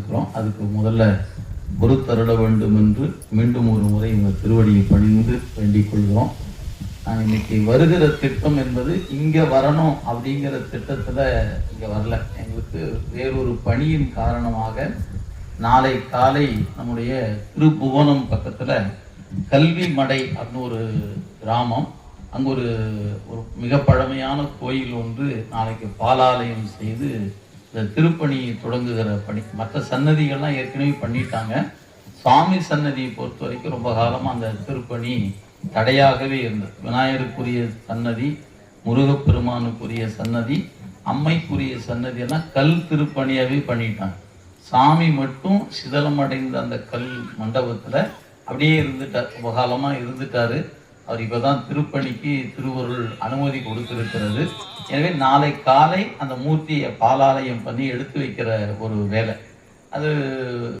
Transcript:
வச்சிருக்கிறோம் அதுக்கு முதல்ல பொறுத்தருள வேண்டும் என்று மீண்டும் ஒரு முறை இந்த திருவடியை பணிந்து வேண்டிக் கொள்கிறோம். நான் இன்னைக்கு வருகிற திட்டம் என்பது இங்க வரணும் அப்படிங்கிற திட்டத்துல இங்க வரல. எங்களுக்கு வேறொரு பணியின் காரணமாக நாளை காலை நம்முடைய திருப்புவனம் பக்கத்துல கல்வி மடை அப்படின்னு ஒரு கிராமம். அங்க ஒரு ஒரு மிக பழமையான கோயில் ஒன்று நாளைக்கு பாலாலயம் செய்து இந்த திருப்பணி தொடங்குகிற பணி மற்ற சன்னதிகள்லாம் ஏற்கனவே பண்ணிட்டாங்க. சாமி சன்னதியை பொறுத்த வரைக்கும் ரொம்ப காலமாக அந்த திருப்பணி தடையாகவே இருந்தது. விநாயகருக்குரிய சன்னதி முருகப்பெருமானுக்குரிய சன்னதி அம்மைக்குரிய சன்னதியெல்லாம் கல் திருப்பணியாகவே பண்ணிட்டாங்க. சாமி மட்டும் சிதலமடைந்த அந்த கல் மண்டபத்தில் அப்படியே இருந்துட்டார் ரொம்ப காலமாக இருந்துட்டார். அவர் இப்பதான் திருப்பணிக்கு திருவருள் அனுமதி கொடுத்துருக்கிறது. எனவே நாளை காலை அந்த மூர்த்தியை பாலாலயம் பண்ணி எடுத்து வைக்கிற ஒரு வேலை. அது